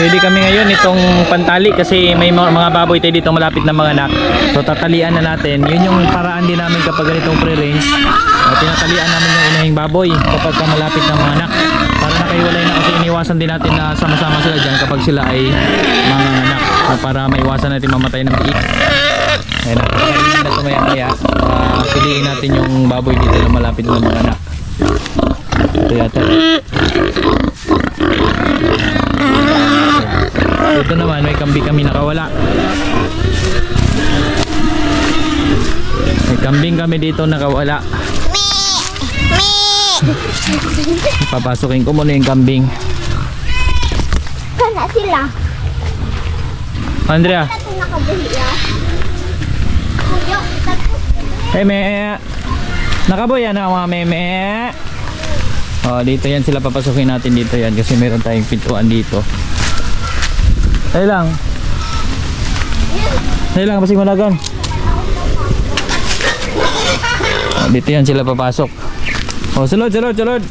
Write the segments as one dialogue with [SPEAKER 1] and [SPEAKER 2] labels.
[SPEAKER 1] ready kami ngayon itong pantali kasi may mga, baboy tayo dito malapit na mga anak. So tatalian na natin. Yun yung paraan din namin kapag ganitong pre-range. Uh, tinatalian namin yung inahing baboy kapag ka malapit na mga anak. Para nakaiwalay na kasi iniwasan din natin na sama-sama sila dyan kapag sila ay mga anak. So, para maiwasan natin mamatay ng biik. Ayan na, kakainin na ito maya maya. Uh, piliin natin yung baboy dito na malapit na mga anak. Ito yata. Ito naman, may kambing kami nakawala. May kambing kami dito nakawala. Papasukin ko muna yung kambing.
[SPEAKER 2] Kana sila.
[SPEAKER 1] Andrea,
[SPEAKER 2] nakabuhi ah.
[SPEAKER 1] Hey me. Nakaboy yan ang mga meme. Oh, dito yan sila papasukin natin dito yan kasi meron tayong pintuan dito. Dali lang. Dali lang, pasig managan. Oh, dito yan sila papasok. Oh, sulod, sulod, sulod.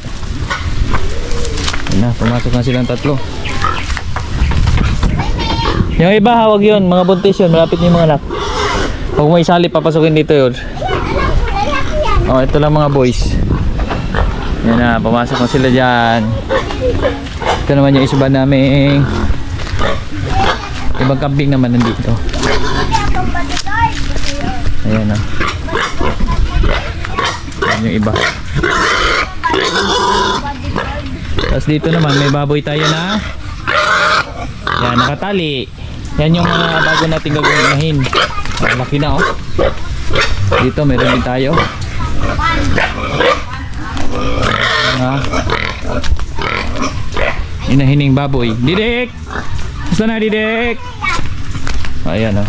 [SPEAKER 1] Ayun na, pumasok na silang tatlo. Yung iba, hawag yun. Mga buntis yun. Malapit yung mga anak. Huwag mo isali, papasukin dito yun. Oh, ito lang mga boys. Yan na, pumasok na sila dyan. Ito naman yung isba namin. Ibang kambing naman nandito. Ayan na. Yan yung iba. Tapos dito naman may baboy tayo na yan nakatali. Yan yung mga bago natin gagawin. Ah, laki na oh. Dito meron din tayo. Mga inahining baboy. Didek! Gusto na Didek? Ayan oh.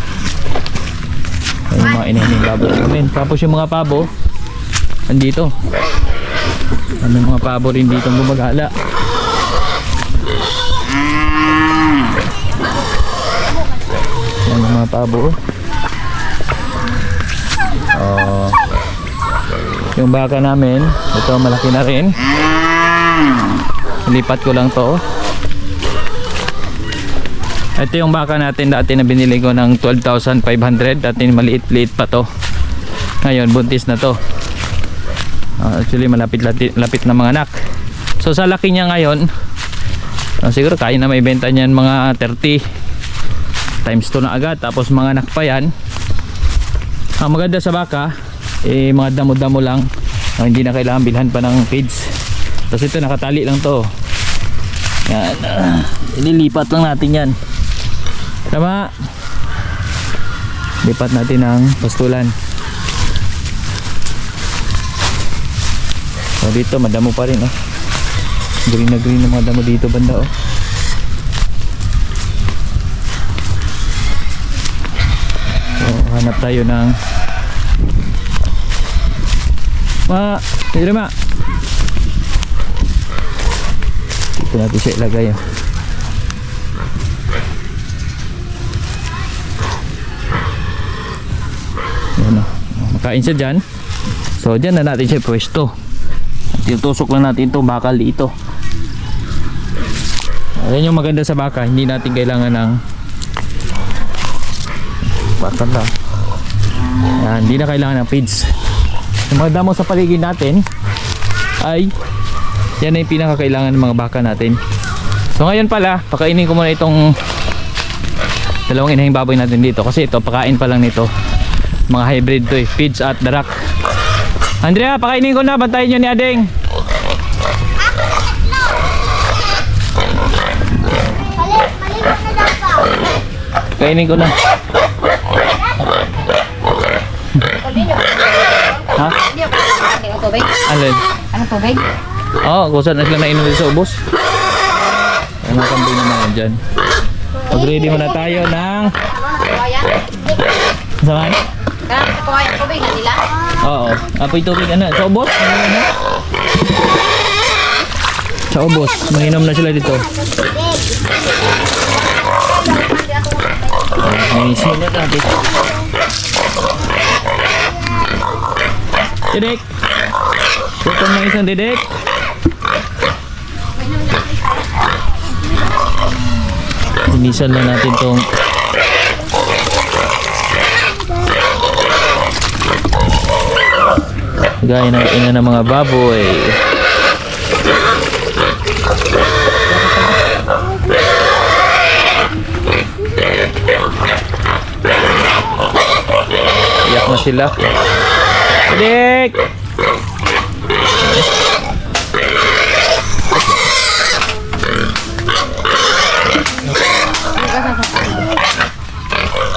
[SPEAKER 1] Ayan yung mga inahining baboy namin. Tapos yung mga pabo, andito. Ano mga pabo rin dito gumagala. Yan yung mga pabo. Oh. Yung baka namin, ito malaki na rin. Lipat ko lang to. Ito yung baka natin dati na binili ko ng 12,500. Dati maliit-liit pa to. Ngayon, buntis na to. Ah, actually, malapit lapit, lapit na mga anak. So, sa laki niya ngayon, ah, siguro kaya na may benta niyan mga 30 times 2 na agad. Tapos mga anak pa yan. Ang maganda sa baka, eh, mga damo-damo lang. Ah, hindi na kailangan bilhan pa ng feeds. Tapos ito, nakatali lang to. Yan. ah, ililipat lang natin yan. Tama. Lipat natin ng pastulan. So dito madamo pa rin oh. Green na green ng mga damo dito banda oh. So hanap tayo ng Ma, dito ma. Dito natin siya ilagay oh. Yan Makain siya dyan. So dyan na natin siya pwesto. Titusok lang natin itong bakal dito. Ayan yung maganda sa baka, hindi natin kailangan ng bakal lang. Yan, hindi na kailangan ng feeds. Yung mga damo sa paligid natin ay yan na yung pinakakailangan ng mga baka natin. So ngayon pala, pakainin ko muna itong dalawang inahing baboy natin dito kasi ito pakain pa lang nito. Mga hybrid to eh, feeds at darak. Andrea, pakainin ko na. Bantayin nyo ni
[SPEAKER 2] ka.
[SPEAKER 1] Kainin ko na. ha? Alin?
[SPEAKER 3] Anong tubig?
[SPEAKER 1] Oo, oh, kung saan na sila nainom sa ubos. Ano kambing naman yan dyan. Pag ready muna tayo ng... Saan?
[SPEAKER 3] Kaya kawayan tubig na nila?
[SPEAKER 1] Oo. Apoy tubig ano? Sa ubos? Ano? Sa ubos. Manginom na sila dito. May sinat natin. Dedek! Tutong na isang dedek. Linisan lang natin tong gaya ng ina ng mga baboy. Iyak na sila. Dik!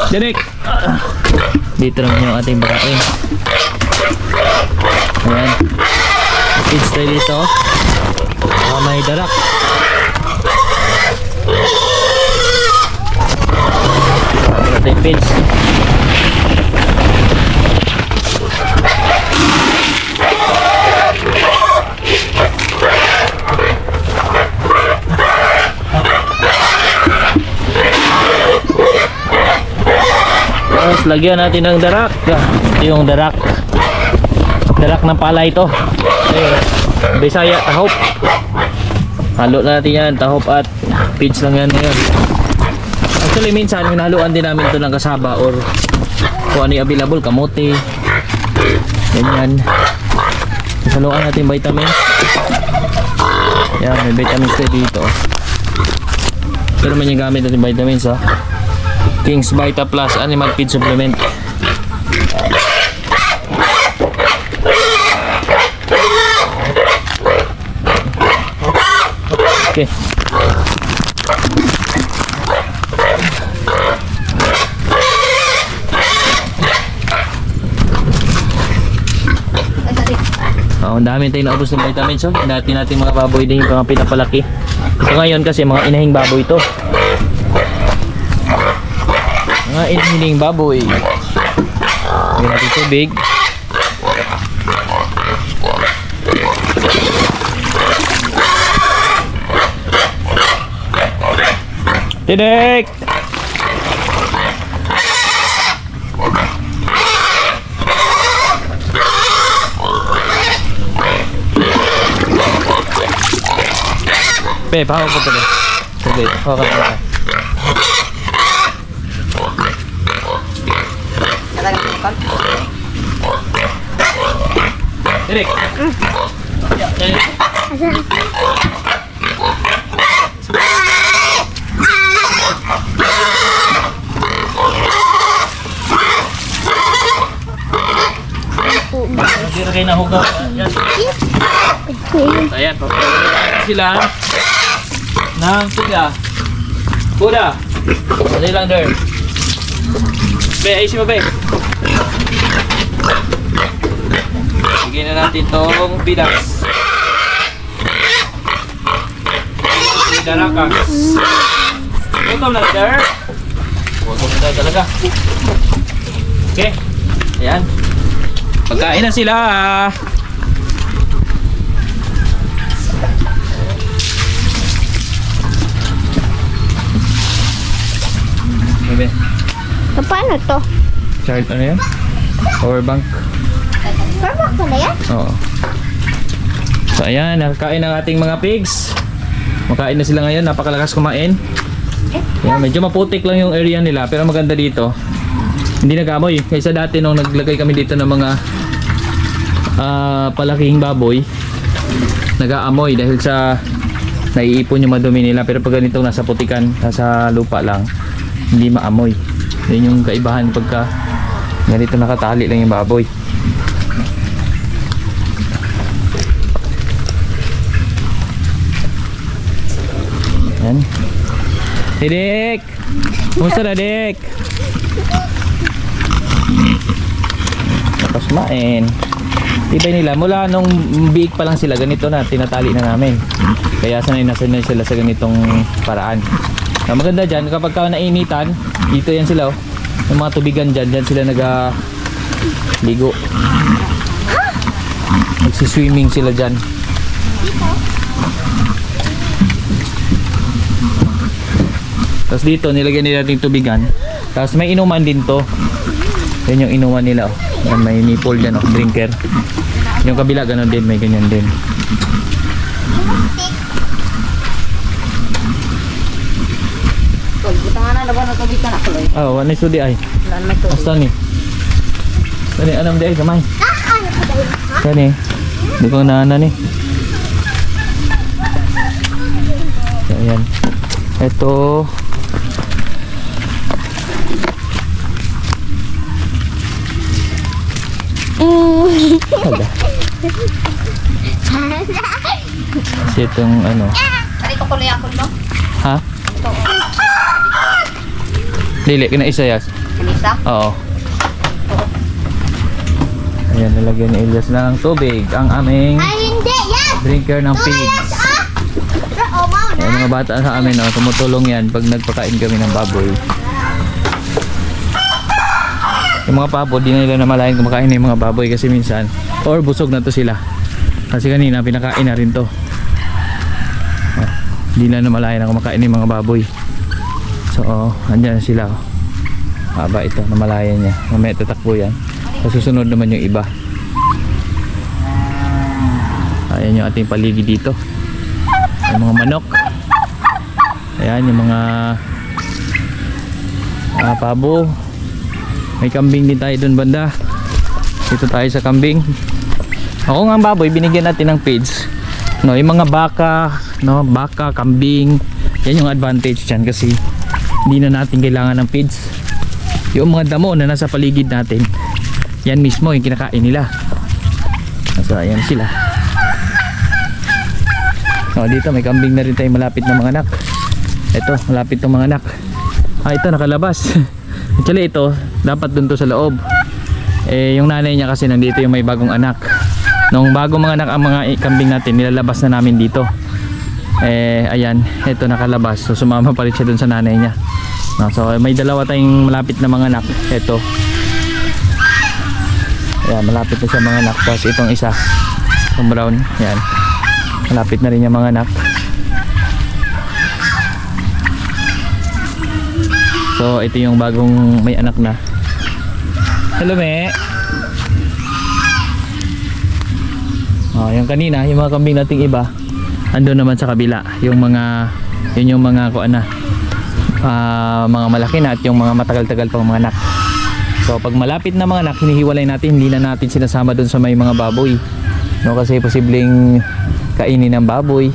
[SPEAKER 1] Dinik! Dito naman yung ating pagkain. Ayan. Kids tayo dito. Ah, may darak. Ito yung kids. Tapos lagyan natin ng darak. Ito yung darak. Darak ng pala ito. Eh, Bisaya, tahop. Halo na natin yan, tahop at pitch lang yan ngayon. Actually minsan hinaluan din namin ito ng kasaba or kung ano available, kamote. Ganyan. Saluan natin vitamins. Yan, may vitamins tayo dito. Ito naman yung gamit natin vitamins ha. King's Vita Plus Animal Feed Supplement. Okay. Oh, ang dami tayong naubos ng vitamins. Oh. Dati natin mga baboy din yung mga pinapalaki. So ngayon kasi mga inahing baboy to. Mga inahing baboy. Lagyan natin tubig. Tinik! Pe, pahawak ko tuloy. Sige, hawakan mo.
[SPEAKER 3] Talagang tikon.
[SPEAKER 1] Tinik! Hindi na kayo nahugaw. Yan. Ayan, papagawa sila ng tiga. Kuda. Ano lang there? Be, ayusin mo be. Bigyan na natin tong bidas. Darakas. Gutom na there. Gutom na talaga. Okay. Ayan. Pagkain na sila. Bebe.
[SPEAKER 2] So, paano to?
[SPEAKER 1] Child ano yan? Power bank.
[SPEAKER 2] Paano ko na yan?
[SPEAKER 1] Oo. So ayan, nakakain ng ating mga pigs. Makain na sila ngayon, napakalakas kumain. Ayan, medyo maputik lang yung area nila, pero maganda dito. Hindi nag-amoy. Kaysa dati nung naglagay kami dito ng mga ah, palakihing baboy, nag-aamoy dahil sa naiipon yung madumi nila. Pero pag ganitong nasa putikan, nasa lupa lang, hindi maamoy. Yun yung kaibahan pagka ganito nakatali lang yung baboy. Dick! Kumusta na, Dick? Tapos main. Tibay nila. Mula nung biig pa lang sila, ganito na, tinatali na namin. Kaya sanay na sanay sila sa ganitong paraan. Ang maganda dyan, kapag ka nainitan, dito yan sila, oh. Yung mga tubigan dyan, dyan sila naga ligo. Nagsiswimming sila dyan. Tapos dito, nilagyan nila natin tubigan. Tapos may inuman din to. Yan yung inuman nila. Oh. Yan, may nipple dyan, oh, drinker. Yung kabila, ganun din. May ganyan din. Ah, wala na sudi ay.
[SPEAKER 3] May tubig.
[SPEAKER 1] Basta ni. Anam di ay kamay.
[SPEAKER 2] Ah, ano ka dahil?
[SPEAKER 1] Kani. Di ko na ano ni. So, ayan. Ito. Hala. Kasi itong ano.
[SPEAKER 3] Dito kuloy ako no?
[SPEAKER 1] Ha?
[SPEAKER 3] Ito.
[SPEAKER 1] Dili, kina isa yas.
[SPEAKER 3] Kanisa?
[SPEAKER 1] Oo. Ayan, nalagyan ni Elias ng tubig. Ang aming
[SPEAKER 2] Ay, hindi. Yes!
[SPEAKER 1] drinker ng pigs.
[SPEAKER 2] Oh.
[SPEAKER 1] Ayan, mga bata sa amin, oh, tumutulong yan pag nagpakain kami ng baboy. Yung mga papo, di na nila namalayan kumakain yung mga baboy kasi minsan, or busog na to sila. Kasi kanina, pinakain na rin to. Oh, di na namalayan na kumakain yung mga baboy. So, oh, andyan sila. Oh. Haba ito, namalayan niya. Mamaya tatakbo yan. Sa susunod naman yung iba. Ayan yung ating paligid dito. Yung mga manok. Ayan yung mga ah, pabo. May kambing din tayo doon banda. Dito tayo sa kambing. Ako nga baboy, binigyan natin ng feeds. No, yung mga baka, no, baka, kambing. Yan yung advantage dyan kasi hindi na natin kailangan ng feeds. Yung mga damo na nasa paligid natin, yan mismo yung kinakain nila. So, ayan sila. Oh, dito may kambing na rin tayo malapit na mga anak. Ito, malapit ng mga anak. Ah, ito nakalabas. Actually ito, dapat dun to sa loob. Eh, yung nanay niya kasi nandito yung may bagong anak. Nung bagong mga anak ang mga kambing natin, nilalabas na namin dito. Eh, ayan, ito nakalabas. So, sumama pa rin siya dun sa nanay niya. No, so, may dalawa tayong malapit na mga anak. Ito. Ayan, malapit na siya mga anak. Tapos itong isa, itong brown. Ayan. Malapit na rin yung mga anak. So, ito yung bagong may anak na. Hello, me. Oh, yung kanina, yung mga kambing nating iba, ando naman sa kabila. Yung mga, yun yung mga kuan na, ah, mga malaki na at yung mga matagal-tagal pang mga anak. So, pag malapit na mga anak, hinihiwalay natin, hindi na natin sinasama doon sa may mga baboy. No, kasi posibleng kainin ng baboy.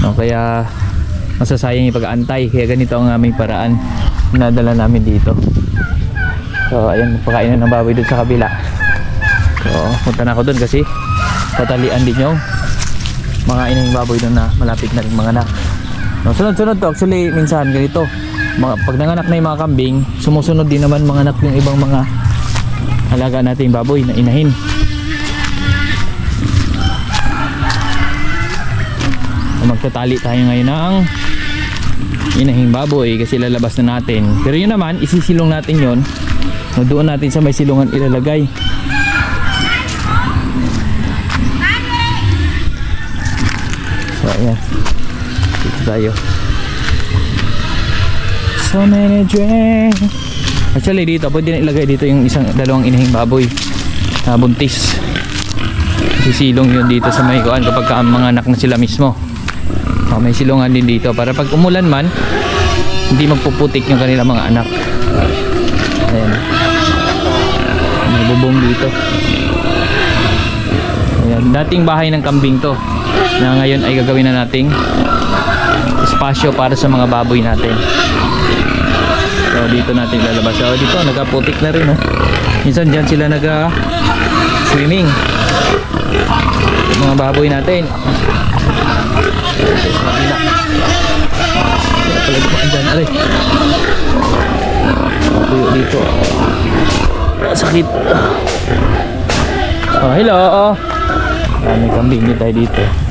[SPEAKER 1] No, kaya masasayang yung pag-aantay. Kaya ganito ang aming paraan na dala namin dito. So, ayan, pakainin ng baboy doon sa kabila. So, punta na ako doon kasi tatalian din yung mga inang baboy doon na malapit na rin mga anak. No, sunod-sunod to. Actually, minsan ganito. Mga, pag nanganak na yung mga kambing, sumusunod din naman mga anak yung ibang mga alaga nating baboy na inahin. Magtatali tayo ngayon ng inahing baboy kasi lalabas na natin. Pero yun naman, isisilong natin yon. No, doon natin sa may silungan ilalagay. Tayo. So many dreams. Actually dito, pwede na ilagay dito yung isang dalawang inahing baboy na buntis. Sisilong yun dito sa may kuan kapag ka, mga anak na sila mismo. Oh, may silungan din dito para pag umulan man, hindi magpuputik yung kanilang mga anak. Ayan. May bubong dito. Ayan. Dating bahay ng kambing to na ngayon ay gagawin na nating espasyo para sa mga baboy natin. So dito natin lalabas. So dito nagaputik na rin oh. Minsan diyan sila naga swimming. Mga baboy natin. Wala pala di pa andyan. Aray. Tuyo dito. Sakit. Oh, hello. Ah, may kambing tayo dito.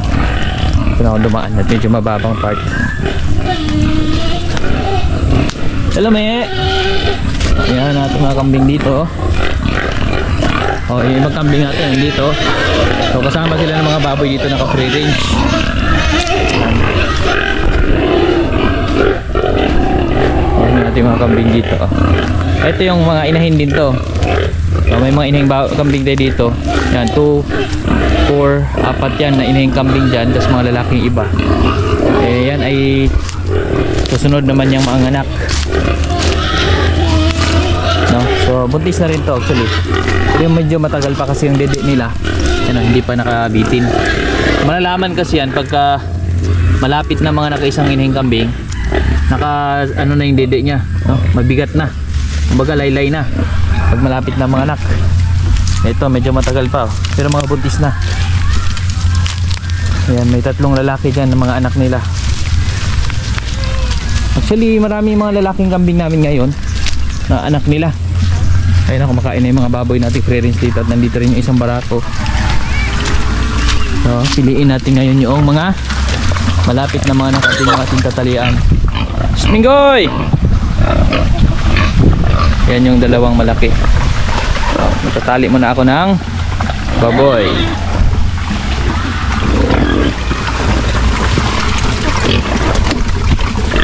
[SPEAKER 1] Na ako dumaan at medyo mababang part. Hello, me. Ayan, natin mga kambing dito. Oh, yung ibang kambing natin dito. So, kasama sila ng mga baboy dito naka free range. Ayan natin mga kambing dito. Ito yung mga inahin din to. So, may mga inahing ba- kambing tayo dito. Yan, 2, 4, apat yan na inahing kambing dyan. Tapos mga lalaking iba. Eh, yan ay Susunod naman yung mga anak. No? So, buntis na rin to actually. Pero yung medyo matagal pa kasi yung dede nila. Yan, hindi pa nakabitin. Malalaman kasi yan pagka malapit na mga nakaisang inhing kambing, naka ano na yung dede niya, no? Mabigat na. Kumbaga laylay na. Pag malapit na mga anak. Ito medyo matagal pa, oh. pero mga buntis na. Ayan, may tatlong lalaki dyan ng mga anak nila. Actually, marami mga lalaking kambing namin ngayon na anak nila. Ayun na, kumakain na yung mga baboy natin free range dito at nandito rin yung isang barato. So, piliin natin ngayon yung mga malapit na mga nakating yung ating tatalian. Smingoy! Yan yung dalawang malaki. So, matatali muna ako ng baboy.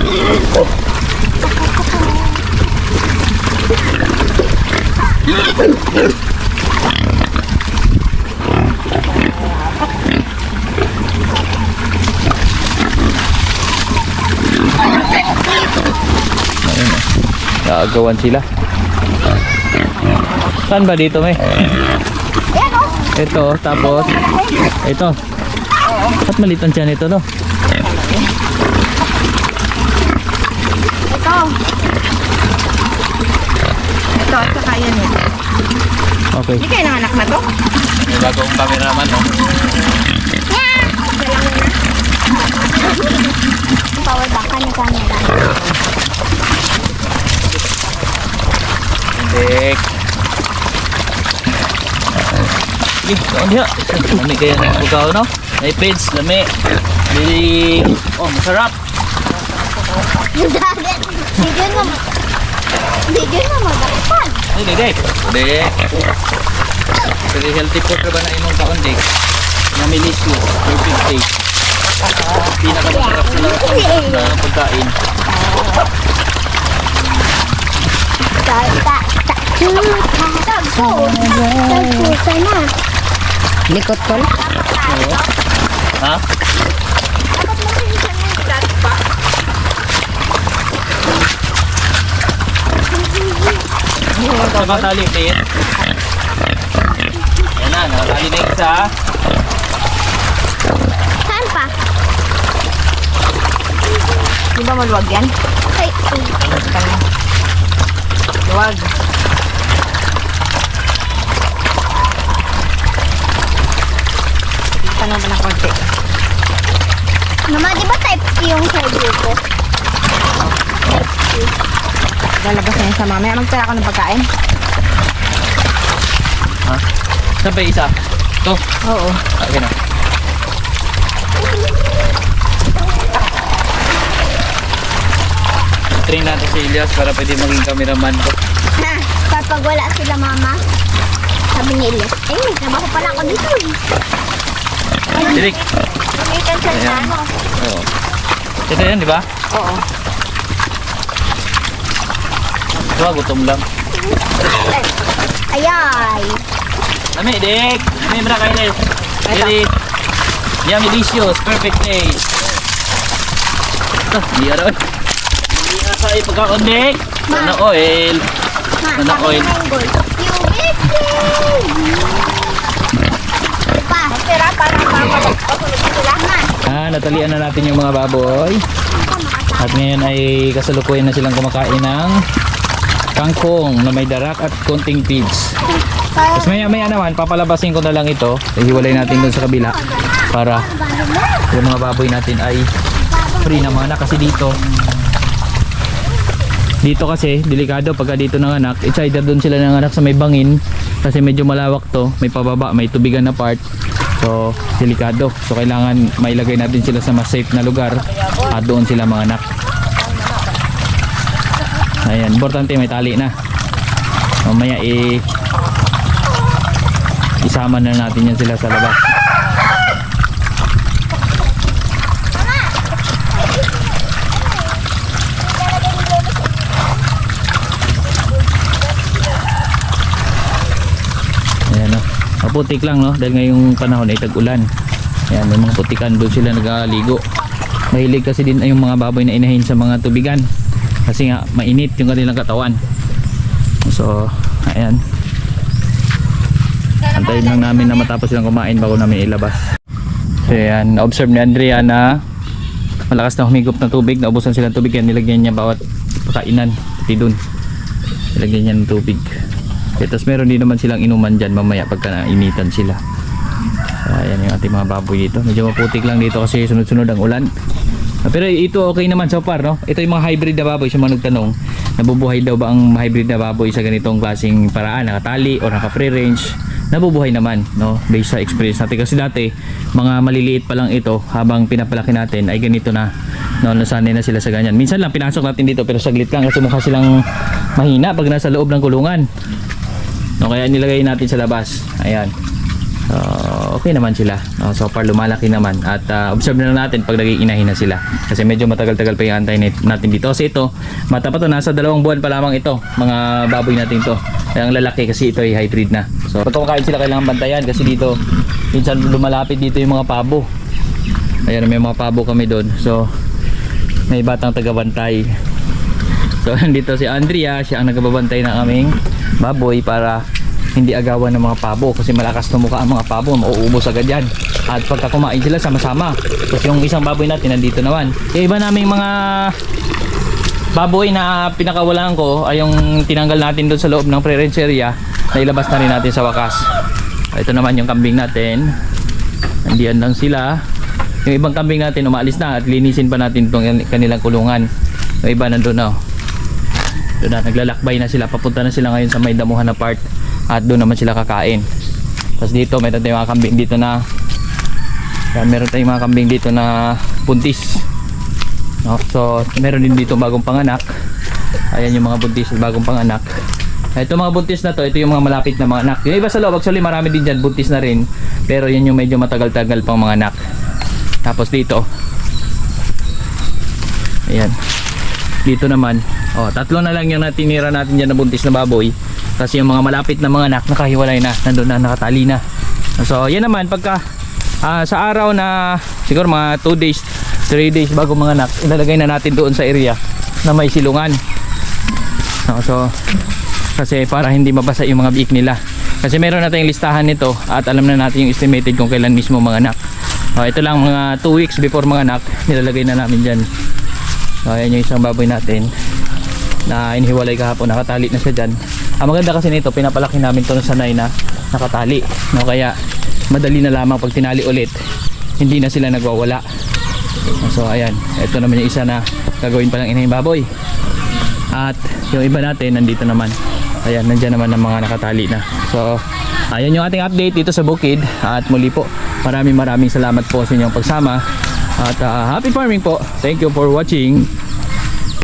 [SPEAKER 1] Ayun oh. Nakagawan sila. Saan ba dito, may?
[SPEAKER 2] Ayan o.
[SPEAKER 1] Ito, tapos ito. Ba't maliit ang tiyan ito, no?
[SPEAKER 2] Ito.
[SPEAKER 3] Ito, at saka yan eh.
[SPEAKER 1] Okay.
[SPEAKER 3] Hindi kayo nanganak na to?
[SPEAKER 1] Bagong cameraman, no?
[SPEAKER 2] Power bank ka na camera.
[SPEAKER 1] Dek. Sige, kaon diha. Lami kaya ng bukaw, no? May page, lami. Dili, oh, masarap.
[SPEAKER 2] Dagat. Hindi mo. Hindi mo magkakapan.
[SPEAKER 1] Ay, dek. Dek. Very healthy food ba na imong kaon, dek? Na milisyo, perfect taste. Pinakamasarap sa lahat na pagkain.
[SPEAKER 2] Ta ta ta. Chuta. Tagpo. Tagpo na.
[SPEAKER 3] Likot ko
[SPEAKER 1] Ha? Sa bang tali, Tin? Yan na, nakatali na yung isa.
[SPEAKER 2] Saan pa?
[SPEAKER 3] Di ba maluwag yan?
[SPEAKER 2] Ay,
[SPEAKER 3] Luwag. Kita na ba ng konti?
[SPEAKER 2] Mama, di ba type C yung surgery ko?
[SPEAKER 3] Lalabas na yun sa mamaya. Magtala ako ng pagkain.
[SPEAKER 1] Ha? Saan ba isa? Ito.
[SPEAKER 3] Oo.
[SPEAKER 1] Okay na. Train natin si Elias para pwede maging cameraman ko.
[SPEAKER 2] Ha? Kapag wala sila mama, sabi ni Elias, eh, may trabaho pala ako dito eh.
[SPEAKER 1] Dirik.
[SPEAKER 2] Gamitan siya na ano.
[SPEAKER 1] Oo. Ito yan, di ba?
[SPEAKER 3] Oo.
[SPEAKER 1] Ito, gutom lang.
[SPEAKER 2] Ayay.
[SPEAKER 1] Lami, Dik. Lami, bra kayo, Dik. Very yummy, delicious, perfect taste. Ito, hindi araw. Hindi na sa ipagkaon, Dik. Sana oil.
[SPEAKER 2] Ma,
[SPEAKER 1] Ano,
[SPEAKER 2] sabi
[SPEAKER 1] oil?
[SPEAKER 2] ni Mangoy, you baby! Pa, tira para mapapagpasunod sila. Ma,
[SPEAKER 1] Ah, natalian na natin yung mga baboy. At ngayon ay kasalukuyan na silang kumakain ng kangkong na may darak at konting feeds. Tapos maya maya naman, papalabasin ko na lang ito. Ihiwalay natin dun sa kabila para yung mga baboy natin ay free na mga anak kasi dito dito kasi delikado pagka dito ng anak it's either doon sila ng anak sa may bangin kasi medyo malawak to may pababa may tubigan na part so delikado. So kailangan mailagay natin sila sa mas safe na lugar at doon sila mga anak ayan importante may tali na. Mamaya i isama na natin yan sila sa labas Ayan o. Maputik lang no? Dahil ngayong panahon ay tag-ulan. Ayan, may mga putikan doon sila nagaligo. mahilig kasi din yung mga baboy na inahin sa mga tubigan. Kasi nga mainit yung kanilang katawan. So ayan. Antayin lang namin na matapos silang kumain bago namin ilabas. So ayan na-observe ni Andrea na malakas na humigop na tubig. Naubusan sila ng tubig yan nilagyan niya bawat pakainan pati dun. Nilagyan niya ng tubig okay, tapos meron din naman silang inuman dyan. Mamaya pagka nainitan sila. So, ayan yung ating mga baboy dito. Medyo maputik lang dito kasi sunod-sunod ang ulan. Ah, pero ito okay naman so far no? Ito yung mga hybrid na baboy sa mga nagtanong nabubuhay daw ba ang hybrid na baboy sa ganitong klaseng paraan? Nakatali o naka free range? Nabubuhay naman no? Based sa experience natin. Kasi dati mga maliliit pa lang ito habang pinapalaki natin ay ganito na no? Nasanay na sila sa ganyan. Minsan lang pinasok natin dito pero saglit lang. Kasi mukha silang mahina pag nasa loob ng kulungan no kaya nilagay natin sa labas ayan So, okay naman sila. No, so far lumalaki naman at uh, observe na lang natin pag naging na sila. Kasi medyo matagal-tagal pa yung antay nat- natin dito. Kasi ito, mata pa to, nasa dalawang buwan pa lamang ito, mga baboy natin to. Kaya ang lalaki kasi ito ay hybrid na. So, pag kumakain sila kailangan bantayan kasi dito, minsan lumalapit dito yung mga pabo. Ayan, may mga pabo kami doon. So, may batang tagabantay. So, nandito si Andrea, siya ang nagbabantay ng aming baboy para hindi agawan ng mga pabo kasi malakas na mukha ang mga pabo, mauubos agad yan. At pagka kumain sila sama-sama. Tapos yung isang baboy natin nandito naman. Yung iba naming mga baboy na pinakawalan ko ay yung tinanggal natin doon sa loob ng pre-range area na ilabas na rin natin sa wakas. Ito naman yung kambing natin. Nandiyan lang sila. Yung ibang kambing natin umaalis na at linisin pa natin itong kanilang kulungan. Yung iba nandun na. oh. Doon na, naglalakbay na sila. Papunta na sila ngayon sa may damuhan na part. At doon naman sila kakain. Tapos dito, meron tayong mga kambing dito na yan, meron tayong mga kambing dito na buntis. No? So, meron din dito bagong panganak. Ayan yung mga buntis bagong panganak. Ito mga buntis na to, ito yung mga malapit na mga anak. Yung iba sa loob, actually marami din dyan buntis na rin. Pero yan yung medyo matagal-tagal pang mga anak. Tapos dito, ayan. Dito naman, oh, tatlo na lang yung natinira natin dyan na buntis na baboy. Kasi yung mga malapit na mga anak, nakahiwalay na, nandun na, nakatali na. So, yan naman, pagka ah, sa araw na siguro mga 2 days, 3 days bago mga anak, ilalagay na natin doon sa area na may silungan. No, so, kasi para hindi mabasa yung mga biik nila. Kasi meron na tayong listahan nito at alam na natin yung estimated kung kailan mismo mga anak. Oh, ito lang mga 2 weeks before mga anak, nilalagay na namin dyan. So, ayan yung isang baboy natin na inihiwalay kahapon, nakatali na siya dyan. Ang maganda kasi nito, pinapalaki namin to na sanay na nakatali. No, kaya madali na lamang pag tinali ulit, hindi na sila nagwawala. So ayan, ito naman yung isa na gagawin pa lang inahing baboy. At yung iba natin nandito naman. Ayan, nandyan naman ang mga nakatali na. So, ayan yung ating update dito sa Bukid. At muli po, maraming maraming salamat po sa inyong pagsama. At ah, happy farming po. Thank you for watching.